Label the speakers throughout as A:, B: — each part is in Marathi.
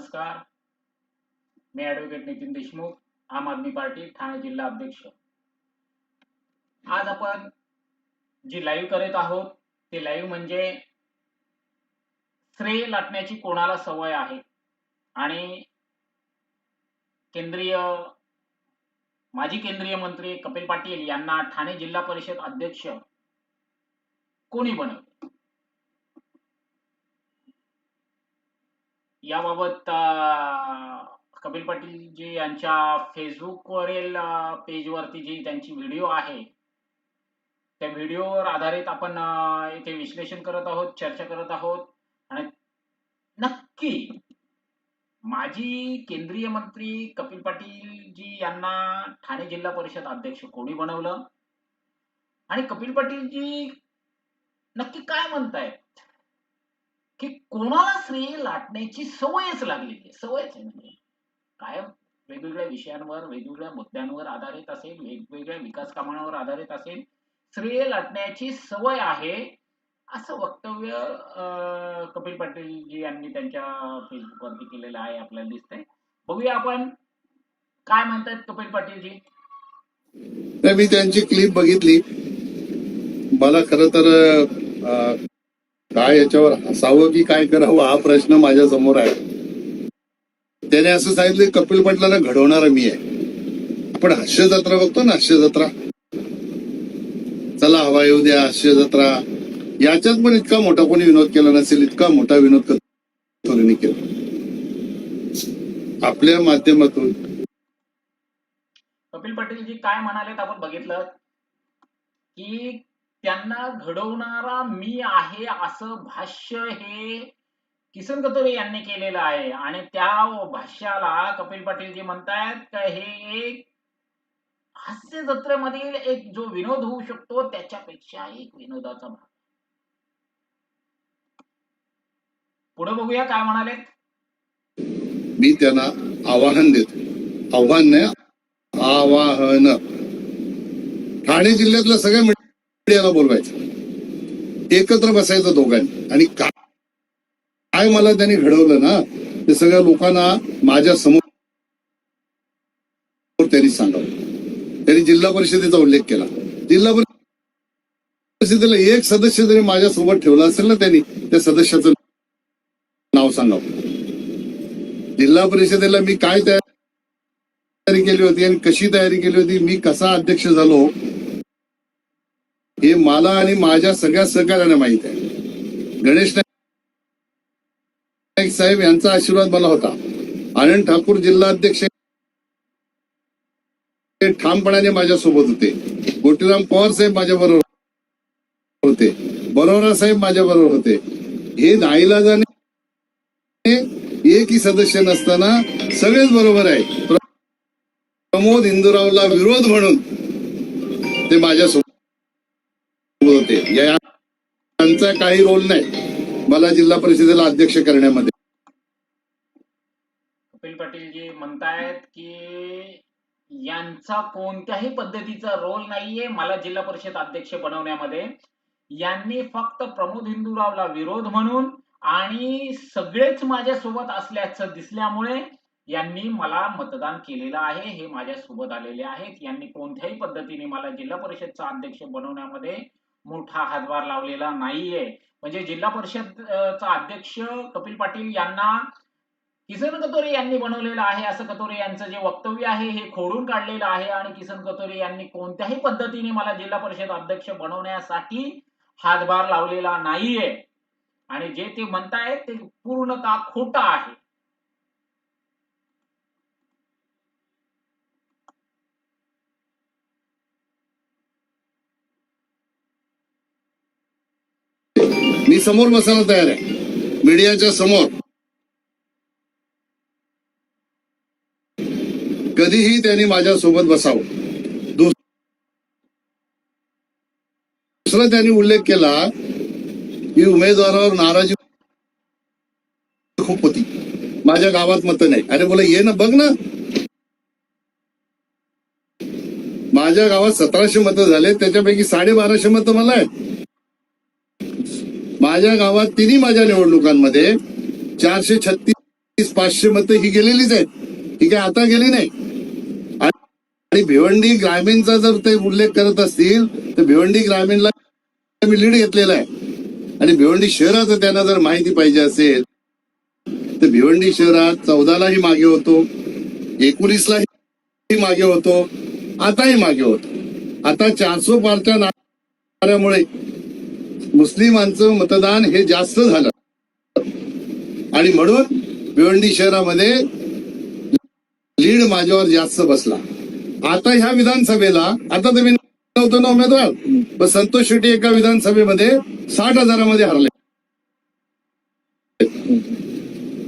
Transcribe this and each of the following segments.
A: नमस्कार. मी ॲडव्होकेट नितीन देशमुख आम आदमी पार्टी ठाणे जिल्हा अध्यक्ष. आज आपण जी लाईव्ह करत आहोत ते लाईव्ह म्हणजे श्रेय लाटण्याची कोणाला सवय आहे? आणि केंद्रीय माजी केंद्रीय मंत्री कपिल पाटील यांना ठाणे जिल्हा परिषद अध्यक्ष कोणी बनवले? याबाबत कपिल पाटील जी यांच्या फेसबुकवरील पेजवरती जी त्यांची व्हिडिओ आहे त्या व्हिडिओवर आधारित आपण इथे विश्लेषण करत आहोत चर्चा करत आहोत आणि नक्की माजी केंद्रीय मंत्री कपिल पाटील जी यांना ठाणे जिल्हा परिषद अध्यक्ष कोणी बनवलं? आणि कपिल पाटील जी नक्की काय म्हणतायत? की कोणाला श्रेय लाटण्याची सवयच लागलेली आहे सवयच आहे म्हणजे. कायम वेगवेगळ्या विषयांवर वेगवेगळ्या मुद्द्यांवर आधारित असेल वेगवेगळ्या विकास कामांवर आधारित असेल श्रेय लाटण्याची सवय आहे असं वक्तव्य कपिल पाटील जी यांनी त्यांच्या फेसबुकवरती केलेलं आहे आपल्याला दिसतंय. बघूया आपण काय म्हणतायत कपिल पाटील जी.
B: मी त्यांची क्लिप बघितली. मला खर तर काय याच्यावर हसावं की काय करावं हा प्रश्न माझ्यासमोर आहे. त्याने असं सांगितलं कपिल पटलाला घडवणारा मी आहे. आपण हास्य जत्रा बघतो ना हास्य जत्रा चला हवा येऊ द्या हास्य जत्रा याच्यात पण इतका मोठा कोणी विनोद केला नसेल इतका मोठा विनोद कथोरेने केला. आपल्या माध्यमातून.
A: कपिल पाटील जी काय म्हणाले आपण बघितलं की त्यांना घडवणारा मी आहे असं भाष्य हे किसन कतोरे यांनी केलेलं आहे. आणि त्या भाष्याला कपिल पाटील जी म्हणतायत हे एक हास्य जत्रेमधील एक जो विनोद होऊ शकतो त्याच्यापेक्षा एक विनोदाचा भाग. पुढे बघूया काय म्हणाले
B: मी त्यांना आवाहन देतो. आव्हान नाही आवाहन. ठाणे जिल्ह्यातलं सगळे मीडियाला बोलवायचं. एकत्र बसायचं दोघांनी. आणि काय मला त्यांनी घडवलं ना ते सगळ्या लोकांना माझ्यासमोर त्यांनी सांगावं. त्यांनी जिल्हा परिषदेचा उल्लेख केला. जिल्हा परिषदेला एक सदस्य जरी माझ्या सोबत ठेवला असेल ना त्यांनी त्या सदस्याचं नाव सांगावं. जिल्हा परिषदेला मी काय तयारी केली होती आणि कशी तयारी केली होती मी कसा अध्यक्ष झालो हे मला आणि माझ्या सगळ्या सहकार्याने माहीत आहे. गणेश नाईक साहेब यांचा आशीर्वाद मला होता. आनंद ठाकूर जिल्हा अध्यक्ष हे ठामपणाने माझ्यासोबत होते. गोटीराम पवार साहेब माझ्या बरोबर होते. बरोरा साहेब माझ्या बरोबर होते. हे नाईलाजाने एकही सदस्य नसताना सगळेच बरोबर आहे. प्रमोद इंदुरावला विरोध म्हणून ते माझ्यासोबत होते. यांचा काही रोल नाही. मला जिल्हा परिषदेला अध्यक्ष करण्यामध्ये.
A: कपिल पाटील जी म्हणतायत की यांचा कोणत्याही पद्धतीचा रोल नाहीये मला जिल्हा परिषद अध्यक्ष बनवण्यामध्ये. यांनी फक्त प्रमोद हिंदूरावला विरोध म्हणून आणि सगळेच माझ्यासोबत असल्याचं दिसल्यामुळे यांनी मला मतदान केलेलं आहे हे माझ्यासोबत आलेले आहेत. यांनी कोणत्याही पद्धतीने मला जिल्हा परिषदचा अध्यक्ष बनवण्यामध्ये मोठा हातभार लावलेला नाहीये. म्हणजे जिल्हा परिषद चा अध्यक्ष कपिल पाटील यांना किसन कतोरे यांनी बनवलेलं आहे असं कतोरे यांचं जे वक्तव्य आहे हे खोडून काढलेलं आहे आणि किसन कतोरे यांनी कोणत्याही पद्धतीने मला जिल्हा परिषद अध्यक्ष बनवण्यासाठी हातभार लावलेला नाहीये. आणि जे ते म्हणतायत ते पूर्णतः खोटं आहे.
B: मी समोर बसायला तयार आहे. मीडियाच्या समोर. कधीही त्यांनी माझ्या सोबत बसावं दुसरा त्यांनी उल्लेख केला की उमेदवारावर नाराजी खूप होती. माझ्या गावात मत नाही. अरे बोला ये ना बघ ना. माझ्या गावात सतराशे मतं झाले त्याच्यापैकी साडेबाराशे मतं मला आहेत. माझ्या गावात तिन्ही माझ्या निवडणुकांमध्ये चारशे छत्तीस पाचशे मतं ही गेलेलीच आहेत. ही काय आता गेली नाही? आणि भिवंडी ग्रामीणचा जर ते उल्लेख करत असतील तर भिवंडी ग्रामीणला मी लीड घेतलेला आहे. आणि भिवंडी शहराचं त्यांना जर माहिती पाहिजे असेल तर भिवंडी शहरात चौदालाही मागे होतो एकोणीसलाही मागे होतो आताही मागे होतो. आता चारसो पारच्या नाऱ्यामुळे मुस्लिमांचं मतदान हे जास्त झालं. आणि म्हणून भिवंडी शहरामध्ये लीड माझ्यावर जास्त बसला. आता ह्या विधानसभेला आता तुम्ही नव्हतं नव्हतो ना उमेदवार पण संतोष शेट्टी एका विधानसभेमध्ये साठ हजारामध्ये हरले.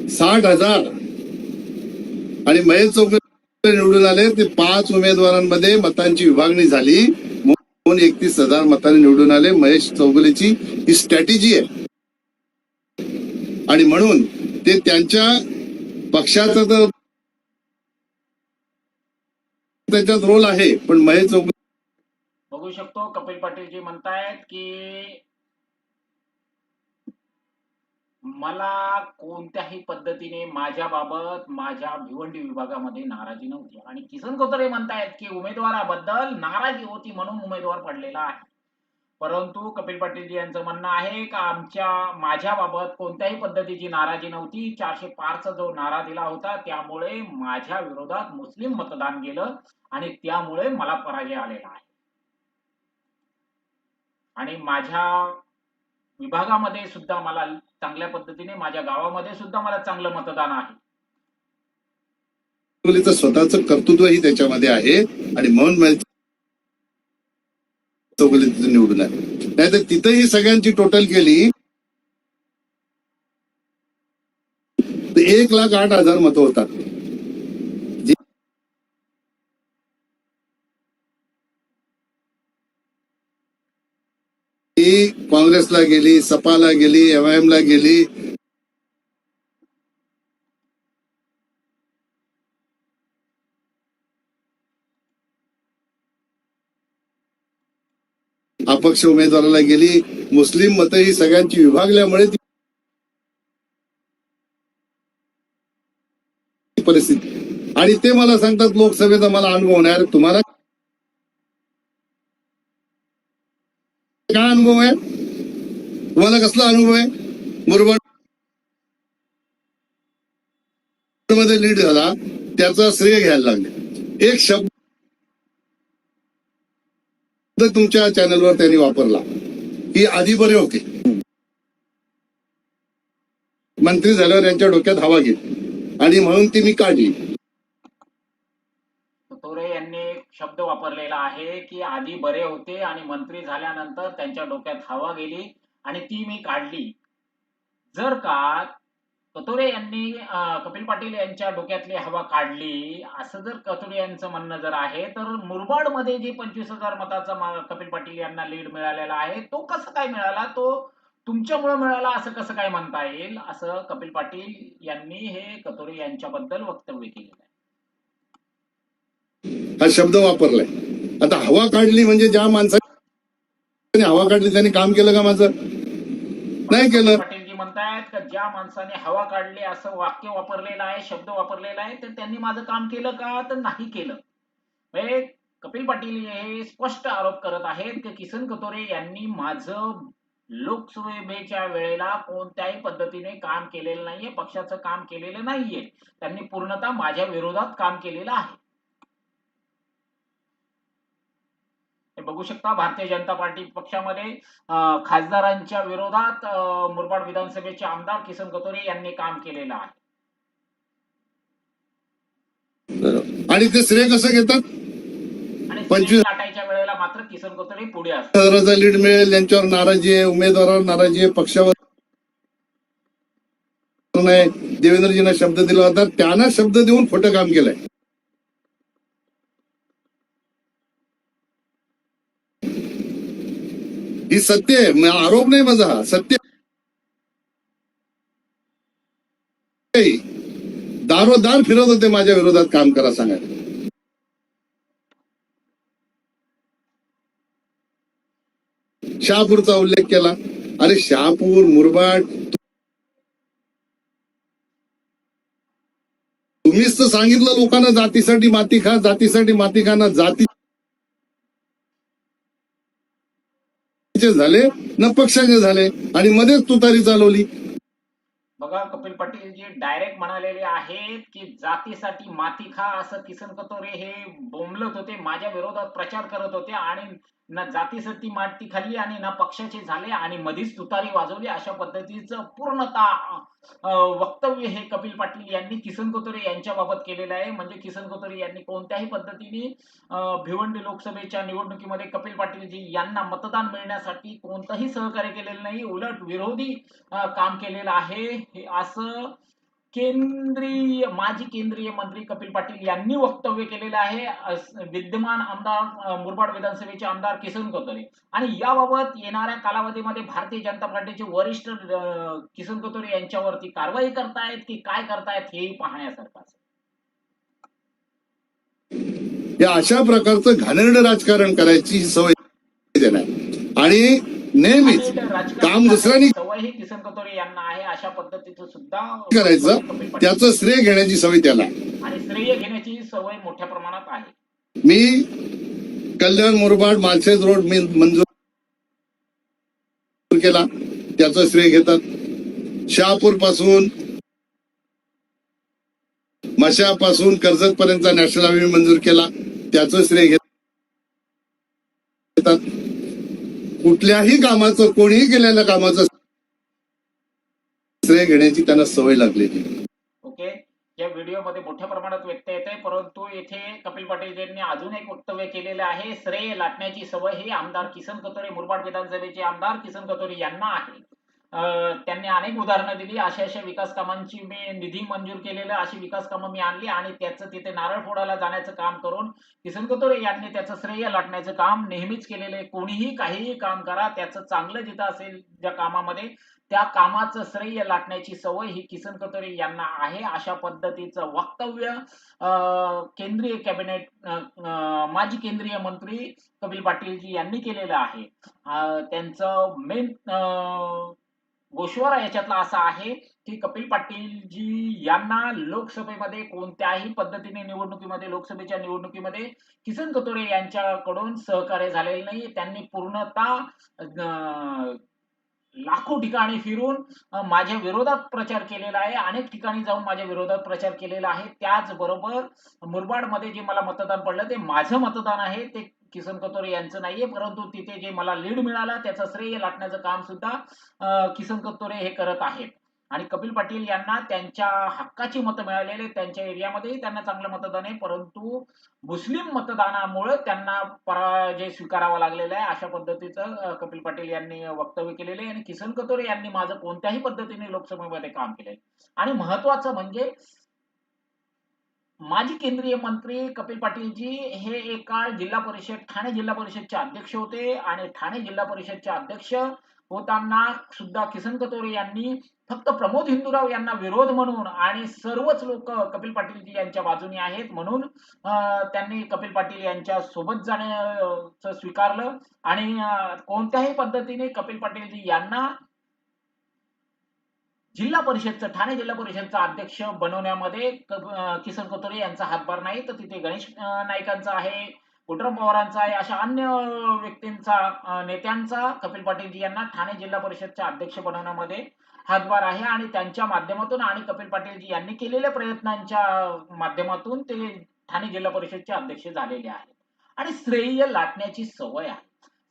B: साठ हजार. आणि महेश चौक निवडून आले ते पाच उमेदवारांमध्ये मतांची विभागणी झाली. एकतीस हजार मताने निवडून आले. महेश चौगलेची ही स्ट्रॅटेजी आहे. आणि म्हणून ते त्यांच्या पक्षाचा तर त्याच्यात रोल आहे. पण महेश चौगले
A: बघू शकतो. कपिल पाटील जी म्हणतायत की मला कोणत्याही पद्धतीने माझ्याबाबत माझ्या भिवंडी विभागामध्ये नाराजी नव्हती. आणि किसन कोतरे म्हणतायत की उमेदवाराबद्दल नाराजी होती म्हणून उमेदवार पडलेला आहे. परंतु कपिल पाटीलजी यांचं म्हणणं आहे का आमच्या माझ्याबाबत कोणत्याही पद्धतीची नाराजी नव्हती. चारशे पारचा जो नारा दिला होता त्यामुळे माझ्या विरोधात मुस्लिम मतदान गेलं आणि त्यामुळे मला पराजय आलेला आहे. आणि माझ्या विभागामध्ये सुद्धा मला चांगल्या पद्धतीने माझ्या गावामध्ये सुद्धा मला चांगलं मतदान आहे.
B: स्वतःच कर्तृत्वही त्याच्यामध्ये आहे आणि म्हणून महेश तिथं निवडून आहे नाहीतर तिथंही सगळ्यांची टोटल केली. तर एक लाख आठ हजार मतं होतात. जी- काँग्रेसला गेली सपाला गेली एमआयएम ला गेली. अपक्ष उमेदवाराला गेली. मुस्लिम मतं ही सगळ्यांची विभागल्यामुळे ती परिस्थिती. आणि ते मला सांगतात लोकसभेचा मला अनुभव नाही. अरे तुम्हाला काय अनुभव आहे? तुम्हाला कसला अनुभव आहे? मुरबाडमध्ये लीड झाला त्याचा श्रेय घ्यायला लागले. एक शब्द तुमच्या चॅनलवर त्यांनी वापरला की आधी बरे होते. मंत्री झाल्यावर यांच्या डोक्यात हवा गेली आणि म्हणून ती मी काढली.
A: तोरे यांनी एक शब्द वापरलेला आहे की आधी बरे होते आणि मंत्री झाल्यानंतर त्यांच्या डोक्यात हवा गेली. आणि ती मी काढली. जर का कतोरे यांनी कपिल पाटील यांच्या डोक्यातली हवा काढली असं जर कतोरे यांचं म्हणणं जर आहे तर मुरबाडमध्ये जे पंचवीस हजार मताचा कपिल पाटील यांना लीड मिळालेला आहे तो कसं काय मिळाला? तो तुमच्यामुळे मिळाला असं कसं काय म्हणता येईल? असं कपिल पाटील यांनी हे कतोरे यांच्याबद्दल वक्तव्य केलेलं आहे.
B: हा शब्द वापरलाय. आता हवा काढली म्हणजे ज्या माणसाने हवा काढली त्यांनी काम केलं का माझं? नाही केलं.
A: पाटीलजी म्हणतायत का ज्या माणसाने हवा काढली असं वाक्य वापरलेलं आहे शब्द वापरलेला आहे तर त्यांनी माझं काम केलं का? तर नाही केलं. कपिल पाटील हे स्पष्ट आरोप करत आहेत की किसन कतोरे यांनी माझं लोकसभेच्या वेळेला कोणत्याही पद्धतीने काम केलेलं नाहीये पक्षाचं काम केलेलं नाहीये. त्यांनी पूर्णतः माझ्या विरोधात काम केलेलं आहे. बघू शकता भारतीय जनता पार्टी पक्षामध्ये खासदारांच्या विरोधात मुरबाड विधानसभेचे आमदार किसन कतोरे यांनी काम केलेलं आहे.
B: आणि ते श्रेय कसं घेतात? पंचवीस-
A: लाटायच्या वेळेला मात्र किसन कतोरे पुढे असतात.
B: लीड मिळेल यांच्यावर नाराजी आहे उमेदवारावर नाराजी आहे पक्षावर देवेंद्रजींना शब्द दिला होता त्यांना शब्द देऊन खोटं काम केलंय. ही सत्य आहे. आरोप नाही माझा हा. सत्य दारोदार फिरत होते माझ्या विरोधात काम करा सांगायला शहापूरचा उल्लेख केला. अरे शहापूर मुरबाड तुम्हीच तर सांगितलं लोकांना जातीसाठी माती खा जातीसाठी माती खा ना जाती झाले न पक्षाचे झाले आणि मध्येच तुतारी चालवली.
A: बघा कपिल पाटील जी डायरेक्ट म्हणालेले आहेत की जातीसाठी माती खा असं किसन कतोरे हे बोंबलत होते माझ्या विरोधात प्रचार करत होते आणि ना जातीसाठी माती खाल्ली आणि ना पक्षाचे झाले आणि मधीच तुतारी वाजवली. अशा पद्धतीचं पूर्णतः वक्तव्य हे कपिल पाटील यांनी किसन कोतरे यांच्या बाबत केलेलं आहे. म्हणजे किसन कतोरे यांनी कोणत्याही पद्धतीने भिवंडी लोकसभेच्या निवडणुकीमध्ये कपिल पाटीलजी यांना मतदान मिळण्यासाठी कोणतंही सहकार्य केलेलं नाही. उलट विरोधी काम केलेलं आहे. हे असं केंद्रीय माजी केंद्रीय मंत्री कपिल पाटील यांनी वक्तव्य केलेलं आहे विद्यमान आमदार मुरबाड विधानसभेचे आमदार किसन कतोरे. आणि याबाबत येणाऱ्या कालावधीमध्ये भारतीय जनता पार्टीचे वरिष्ठ किसन कतोरे यांच्यावरती कारवाई करतायत की काय करतायत हेही पाहण्यासारखं
B: या अशा प्रकारचं घाणेरडं राजकारण करायची सवय आणि नेहमीच. काम दुसऱ्यांनी
A: अशा पद्धतीचं सुद्धा
B: करायचं. त्याचं श्रेय घेण्याची सवय त्याला.
A: आणि श्रेय घेण्याची सवय मोठ्या प्रमाणात आहे.
B: मी कल्याण मुरबाड माळशेज रोड मी मंजूर केला. त्याचं श्रेय घेतात. शहापूरपासून मशापासून कर्जत पर्यंतचा नॅशनल हायवे मंजूर केला. त्याचं श्रेय घेतात. कुठल्याही कामाचं कोणीही केलेल्या कामाचं श्रेय घेण्याची त्यांना सवय लागलेली.
A: ओके. या व्हिडिओमध्ये मोठ्या प्रमाणात व्यक्त येत आहे परंतु येथे कपिल पाटील यांनी अजून एक वक्तव्य केलेलं आहे श्रेय लाटण्याची सवय ही आमदार किसन कतोरे मुरबाड विधानसभेचे आमदार किसन कतोरे यांना आहे. त्यांनी अनेक उदाहरणं दिली. अशा अशा विकास कामांची मी निधी मंजूर केलेलं अशी विकास कामं मी आणली आणि त्याचं तिथे नारळ फोडायला जाण्याचं काम करून किसन कतोरे यांनी त्याचं श्रेय लाटण्याचं काम नेहमीच केलेलं आहे. कोणीही काहीही काम करा त्याचं चांगलं जिथं असेल ज्या कामामध्ये त्या कामाचं श्रेय लाटण्याची सवय ही किसन कतोरे यांना आहे. अशा पद्धतीचं वक्तव्य केंद्रीय कॅबिनेट माजी केंद्रीय मंत्री कपिल पाटीलजी यांनी केलेलं आहे. त्यांचं मेन गोषवारा याच्यातला असा आहे की कपिल पाटीलजी यांना लोकसभेमध्ये कोणत्याही पद्धतीने निवडणुकीमध्ये लोकसभेच्या निवडणुकीमध्ये किसन कतोरे यांच्याकडून सहकार्य झालेलं नाही त्यांनी पूर्णतः अं, लाखो ठिकाणी फिरून माझ्या विरोधात प्रचार केलेला आहे. अनेक ठिकाणी जाऊन माझ्या विरोधात प्रचार केलेला आहे. त्याचबरोबर मुरबाडमध्ये जे मला मतदान पडलं ते माझं मतदान आहे. ते किसन कतोरे यांचं नाहीये परंतु तिथे जे मला लीड मिळाला त्याचं श्रेय लाटण्याचं काम सुद्धा किसन कतोरे हे करत आहेत. आणि कपिल पाटील यांना त्यांच्या हक्काची मतं मिळालेले त्यांच्या एरियामध्येही त्यांना चांगलं मतदान आहे परंतु मुस्लिम मतदानामुळे त्यांना पराजय स्वीकारावा लागलेला आहे अशा पद्धतीचं कपिल पाटील यांनी वक्तव्य केलेले आहे. आणि किसन कतोरे यांनी माझं कोणत्याही पद्धतीने लोकसभेमध्ये काम केलंय. आणि महत्वाचं म्हणजे माजी केंद्रीय मंत्री कपिल पाटीलजी हे एक काळ जिल्हा परिषद ठाणे जिल्हा परिषदचे अध्यक्ष होते आणि ठाणे जिल्हा परिषदचे अध्यक्ष होताना सुद्धा किसन कतोरे यांनी फक्त प्रमोद हिंदूराव यांना विरोध म्हणून आणि सर्वच लोक कपिल पाटीलजी यांच्या बाजूने आहेत म्हणून अं, त्यांनी कपिल पाटील यांच्या सोबत जाण्याचं स्वीकारलं. आणि कोणत्याही पद्धतीने कपिल पाटीलजी यांना जिल्हा परिषदचं ठाणे जिल्हा परिषदचा अध्यक्ष बनवण्यामध्ये किसन कतोरे यांचा हातभार नाही तर तिथे गणेश नाईकांचा आहे कुटरम पवारांचा आहे अशा अन्य व्यक्तींचा नेत्यांचा कपिल पाटीलजी यांना ठाणे जिल्हा परिषदच्या अध्यक्ष बनवण्यामध्ये हातभार आहे आणि त्यांच्या माध्यमातून आणि कपिल पाटीलजी यांनी केलेल्या प्रयत्नांच्या माध्यमातून ते ठाणे जिल्हा परिषदचे अध्यक्ष झालेले आहेत. आणि श्रेय लाटण्याची सवय आहे.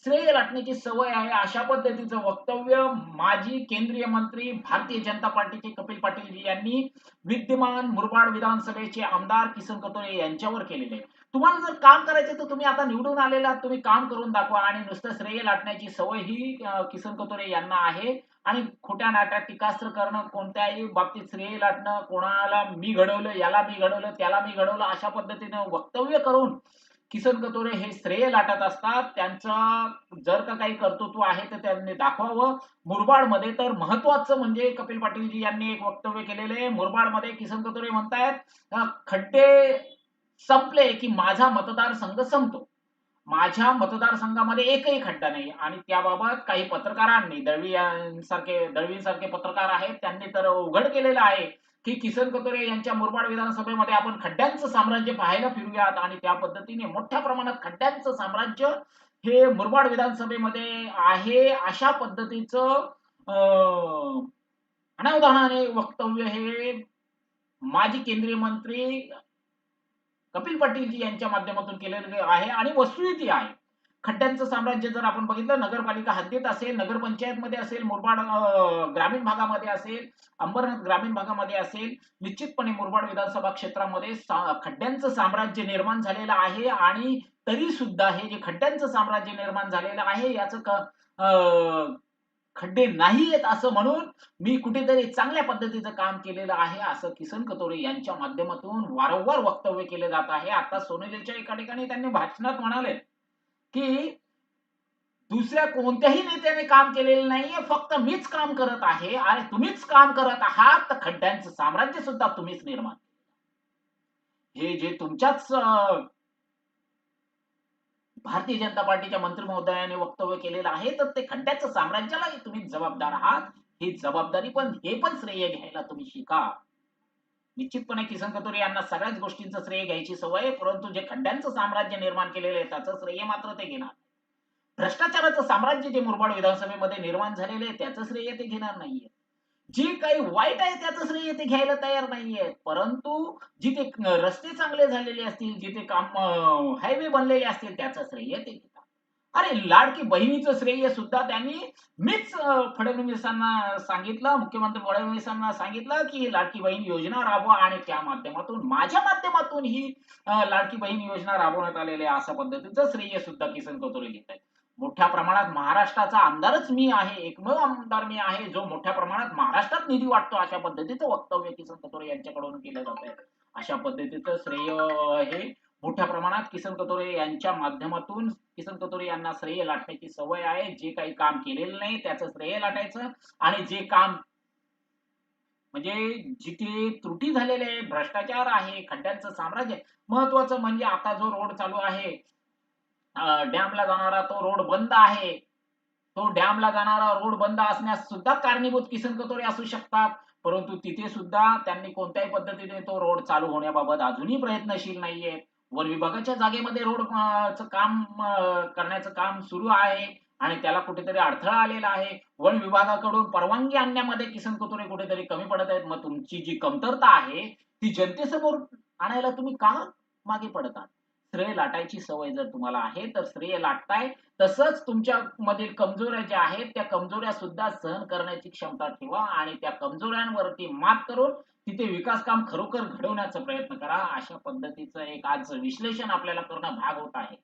A: श्रेय लाटण्याची सवय आहे. अशा पद्धतीचं वक्तव्य माजी केंद्रीय मंत्री भारतीय जनता पार्टीचे कपिल पाटील यांनी विद्यमान मुरबाड विधानसभेचे आमदार किसन कतोरे यांच्यावर केलेले तुम्हाला जर काम करायचं तर तुम्ही आता निवडून आलेला तुम्ही काम करून दाखवा आणि नुसतं श्रेय लाटण्याची सवय ही किसन कतोरे यांना आहे. आणि खोट्या नाट्यात टीकास्त्र करणं कोणत्याही बाबतीत श्रेय लाटणं कोणाला मी घडवलं याला मी घडवलं त्याला मी घडवलं अशा पद्धतीनं वक्तव्य करून किसन कतोरे हे श्रेय लाटत असतात. त्यांचा जर का काही कर्तृत्व आहे तर त्यांनी दाखवावं. मुरबाडमध्ये तर महत्वाचं म्हणजे कपिल पाटीलजी यांनी एक वक्तव्य केलेलं आहे. मुरबाडमध्ये किसन कतोरे म्हणतायत खड्डे संपले की माझा मतदारसंघ संपतो. माझ्या मतदारसंघामध्ये एकही खड्डा नाही. आणि त्याबाबत काही पत्रकारांनी दळवी यांसारखे दळवींसारखे पत्रकार आहेत त्यांनी तर उघड केलेलं आहे. की किसन कतोरे यांच्या मुरबाड विधानसभेमध्ये आपण खड्ड्यांचं साम्राज्य पाहायला फिरूयात आणि त्या पद्धतीने मोठ्या प्रमाणात खड्ड्यांचं साम्राज्य हे मुरबाड विधानसभेमध्ये आहे अशा पद्धतीचं अं, अनावधानाने वक्तव्य हे माजी केंद्रीय मंत्री कपिल पाटीलजी यांच्या माध्यमातून केलेले आहे आणि वस्तुस्थिती आहे. खड्ड्यांचं साम्राज्य जर आपण बघितलं नगरपालिका हद्दीत असेल नगरपंचायतमध्ये असेल मुरबाड ग्रामीण भागामध्ये असेल अंबरनाथ ग्रामीण भागामध्ये असेल निश्चितपणे मुरबाड विधानसभा क्षेत्रामध्ये सा- खड्ड्यांचं साम्राज्य निर्माण झालेलं आहे आणि तरी सुद्धा हे जे खड्ड्यांचं साम्राज्य निर्माण झालेलं आहे याचं क- खड्डे नाही आहेत असं म्हणून मी कुठेतरी चांगल्या पद्धतीचं काम केलेलं आहे असं किसन कतोरे यांच्या माध्यमातून वारंवार वक्तव्य केले जात आहे. आता सोनेलीच्या एका ठिकाणी त्यांनी भाषणात म्हणाले की दुसऱ्या कोणत्याही नेत्याने काम केलेलं नाहीये फक्त मीच काम करत आहे आणि तुम्हीच काम करत आहात तर खड्ड्यांचं साम्राज्य सुद्धा तुम्हीच निर्माण हे जे तुमच्याच भारतीय जनता पार्टीच्या मंत्री महोदयाने वक्तव्य केलेलं आहे तर ते खड्ड्याचं साम्राज्याला तुम्ही जबाबदार आहात. ही जबाबदारी पण हे पण श्रेय घ्यायला तुम्ही शिका. निश्चितपणे किसन कतोरे यांना सगळ्याच गोष्टींचं श्रेय घ्यायची सवय आहे परंतु जे खड्ड्यांचं साम्राज्य निर्माण केलेलं आहे त्याचं श्रेय मात्र ते घेणार. भ्रष्टाचाराचं साम्राज्य जे मुरबाड विधानसभेमध्ये निर्माण झालेलं आहे त्याचं श्रेय ते घेणार नाहीये. जे काही वाईट आहे त्याचं श्रेय ते घ्यायला तयार नाहीये. परंतु जिथे रस्ते चांगले झालेले असतील जिथे काम हायवे बनलेले असतील त्याचं श्रेय ते अरे लाडकी बहिणीचं श्रेय सुद्धा त्यांनी मीच फडणवीसांना सांगितलं मुख्यमंत्री फडणवीसांना सांगितलं की लाडकी बहीण योजना राबवा आणि त्या माध्यमातून माझ्या माध्यमातून ही लाडकी बहीण योजना राबवण्यात आलेली आहे अशा पद्धतीचं श्रेय सुद्धा किसन कतोरे घेत आहेत. मोठ्या प्रमाणात महाराष्ट्राचा आमदारच मी आहे एकमेव आमदार मी आहे जो मोठ्या प्रमाणात महाराष्ट्रात निधी वाटतो अशा पद्धतीचं वक्तव्य किसन कतोरे यांच्याकडून केलं जात आहे अशा पद्धतीचं श्रेय हे मोठ्या प्रमाणात किसन कतोरे यांच्या माध्यमातून किसन कतोरे यांना श्रेय लाटण्याची सवय आहे. जे काही काम केलेलं नाही त्याचं श्रेय लाटायचं आणि जे काम म्हणजे जिथे त्रुटी झालेले आहे भ्रष्टाचार आहे खड्ड्यांचं साम्राज्य महत्वाचं म्हणजे आता जो रोड चालू आहे डॅमला जाणारा तो रोड बंद आहे. तो डॅमला जाणारा रोड बंद असण्यास सुद्धा कारणीभूत किसन कतोरे असू शकतात. परंतु तिथे सुद्धा त्यांनी कोणत्याही पद्धतीने तो रोड चालू होण्याबाबत अजूनही प्रयत्नशील नाहीये वन विभागाच्या जागेमध्ये रोड काम करण्याचं काम सुरू आहे आणि त्याला कुठेतरी अडथळा आलेला आहे. वन विभागाकडून परवानगी आणण्यामध्ये किसन कतोरे कुठेतरी कमी पडत आहेत. मग तुमची जी कमतरता आहे ती जनतेसमोर आणायला तुम्ही का मागे पडतात? श्रेय लाटायची सवय जर तुम्हाला आहे तर श्रेय लाटताय. तसंच तुमच्या मधील कमजोऱ्या ज्या आहेत त्या कमजोऱ्या सुद्धा सहन करण्याची क्षमता ठेवा आणि त्या कमजोऱ्यांवरती मात करून तिथे विकास काम खरोखर घडवण्याचा प्रयत्न करा. अशा पद्धतीचं एक आज विश्लेषण आपल्याला करणं भाग होत आहे.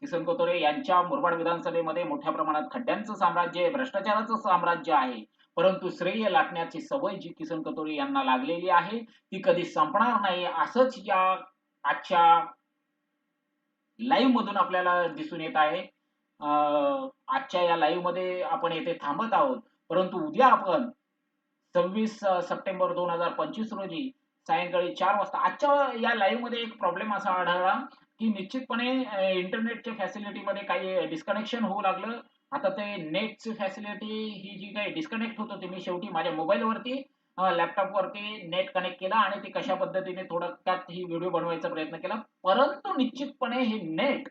A: किसन कोतोरे यांच्या मुरबाड विधानसभेमध्ये मोठ्या प्रमाणात खड्ड्यांचं साम्राज्य आहे भ्रष्टाचाराचं साम्राज्य आहे. परंतु श्रेय लाटण्याची सवय जी किसन कतोरे यांना लागलेली आहे ती कधी संपणार नाही असंच या आजच्या लाईव्ह मधून आपल्याला दिसून येत आहे. अं, आजच्या या लाईव्हमध्ये आपण येथे थांबत आहोत. परंतु उद्या आपण सव्वीस सप्टेंबर दोन हजार पंचवीस रोजी सायंकाळी चार वाजता. आजच्या या लाईव्हमध्ये एक प्रॉब्लेम असा आढळला की निश्चितपणे इंटरनेटच्या फॅसिलिटीमध्ये काही डिस्कनेक्शन होऊ लागलं. आता ते नेटची फॅसिलिटी ही जी काही डिस्कनेक्ट होत होती मी शेवटी माझ्या मोबाईलवरती लॅपटॉप वरती नेट कनेक्ट केला आणि ते कशा पद्धतीने थोडक्यात ही व्हिडिओ बनवायचा प्रयत्न केला. परंतु निश्चितपणे हे नेट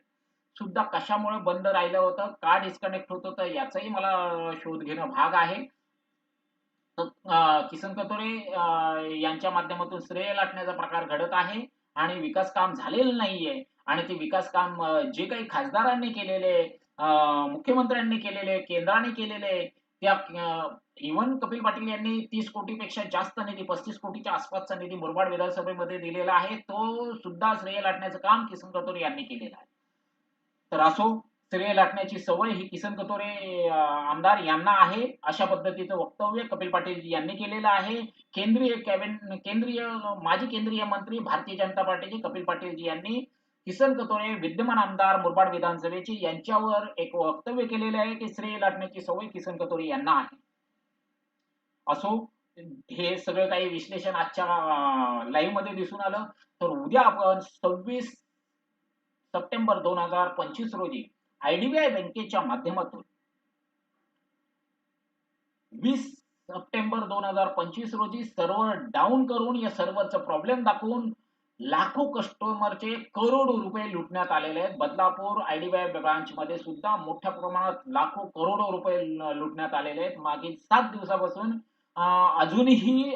A: सुद्धा कशामुळे बंद राहिलं होतं का डिस्कनेक्ट होत होतं याचाही मला शोध घेणं भाग आहे. तर, किसन कतोरे यांच्या माध्यमातून श्रेय लाटण्याचा प्रकार घडत आहे आणि विकास काम झालेलं नाहीये. आणि ते विकास काम जे काही खासदारांनी केलेले मुख्यमंत्र्यांनी केलेले केंद्राने केलेले त्या इव्हन कपिल पाटील यांनी तीस कोटीपेक्षा जास्त निधी पस्तीस कोटीच्या आसपासचा निधी मुरबाड विधानसभेमध्ये दिलेला आहे तो सुद्धा श्रेय लाटण्याचं काम किसन कतोरे यांनी केलेलं आहे. तर असो श्रेय लाटण्याची सवय ही किसन कतोरे आमदार यांना आहे. अशा पद्धतीचं वक्तव्य कपिल पाटील यांनी केलेलं आहे. केंद्रीय कॅबिनेट केंद्रीय माजी केंद्रीय मंत्री भारतीय जनता पार्टीचे कपिल पाटीलजी यांनी किसन कतोरे विद्यमान आमदार मुरबाड विधानसभेचे यांच्यावर एक वक्तव्य केलेले आहे की श्रेय लाटण्याची सवय किसन कतोरे यांना आहे. असो हे सगळं काही विश्लेषण आजच्या लाईव्हमध्ये दिसून आलं. तर उद्या आपण सव्वीस सप्टेंबर दोन हजार पंचवीस रोजी आयडीबीआय बँकेच्या माध्यमातून वीस सप्टेंबर दोन हजार पंचवीस रोजी सर्व्हर डाऊन करून या सर्व्हरचा प्रॉब्लेम दाखवून लाखो कस्टमरचे करोडो रुपये लुटण्यात आलेले आहेत. बदलापूर आयडीबीआय ब्रांच मध्ये सुद्धा मोठ्या प्रमाणात लाखो करोडो रुपये लुटण्यात आलेले आहेत. मागील सात दिवसापासून अजूनही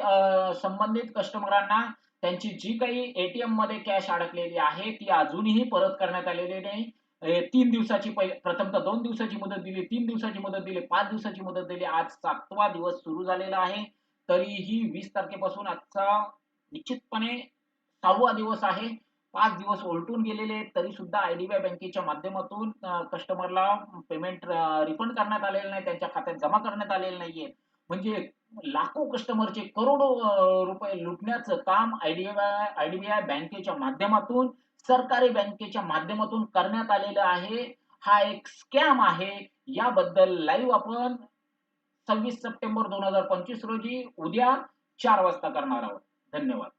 A: संबंधित कस्टमरांना त्यांची जी काही एटीएममध्ये कॅश अडकलेली आहे ती अजूनही परत करण्यात आलेली नाही. तीन दिवसाची पहिले प्रथमतः दोन दिवसाची मुदत दिली तीन दिवसाची मुदत दिली पाच दिवसाची मुदत दिली आज सातवा दिवस सुरू झालेला आहे. तरीही वीस तारखेपासून आजचा निश्चितपणे सहावा दिवस आहे. पाच दिवस ओलटून गेलेले तरी सुद्धा आयडीबीआय बँकेच्या माध्यमातून कस्टमरला पेमेंट रिफंड करण्यात आलेलं नाही त्यांच्या खात्यात जमा करण्यात आलेलं नाहीये. म्हणजे लाखो कस्टमरचे करोडो रुपये लुटण्याचं काम आयडीबीआय आयडीबीआय बँकेच्या माध्यमातून सरकारी बँकेच्या माध्यमातून करण्यात आलेलं आहे. हा एक स्कॅम आहे. याबद्दल लाईव्ह आपण सव्वीस सप्टेंबर दोन हजार पंचवीस रोजी उद्या चार वाजता करणार आहोत. धन्यवाद.